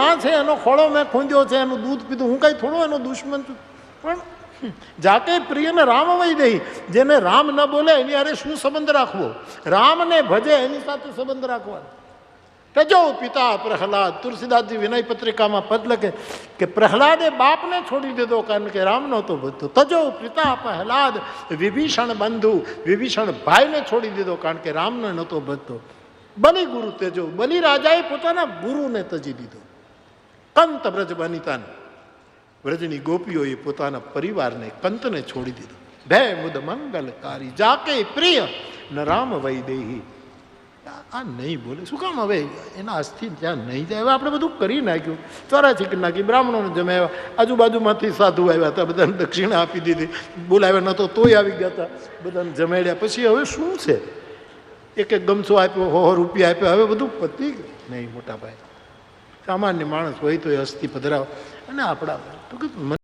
માં છે, એનો ખોળો મેં ખૂંદ્યો છે, એનું દૂધ પીધું. હું કઈ થોડો એનો દુશ્મન છું? પણ જાતે પ્રિયને રામ વહી દઈ. જેને રામ ન બોલે, એની હારે શું સંબંધ રાખવો? રામને ભજે, એની સાથે સંબંધ રાખવાનો. તજો પિતા પ્રહલાદ, તુલસીદાસજી વિનય પત્રિકામાં પદ લખે કે પ્રહલાદે બાપને છોડી દીધો કારણ કે રામ નહોતો ભજતો. તજો પિતા પ્રહલાદ વિભીષણ બંધુ, વિભીષણ ભાઈને છોડી દીધો કારણ કે રામને નહોતો ભજતો. બલિ ગુરુ તેજો. બલિ રાજાએ પોતાના ગુરુને તજી દીધો. કંત બ્રજ બનિતાન. વ્રજની ગોપીઓએ પોતાના પરિવારને કંતને છોડી દીધો. ભે મુદ મંગલકારી જાકે પ્રિય, ન રામ વૈદેહી આ નહીં બોલે. શું કામ હવે? એના અસ્થિ ત્યાં નહીં જાય. હવે આપણે બધું કરી નાખ્યું. ચોરાસી કરી નાખી. બ્રાહ્મણોને જમાવ્યા આજુબાજુમાંથી સાધુ આવ્યા હતા. બધાને દક્ષિણા આપી દીધી. બોલાવ્યા નહોતો તોય આવી ગયા હતા. બધાને જમાડ્યા. પછી હવે શું છે? એક એક ગમસો આપ્યો, હો રૂપિયા આપ્યો. હવે બધું પતી ગયું. નહીં મોટા ભાઈ સામાન્ય માણસ હોય તો એ અસ્થિ પધરાવ. અને આપણા તો કે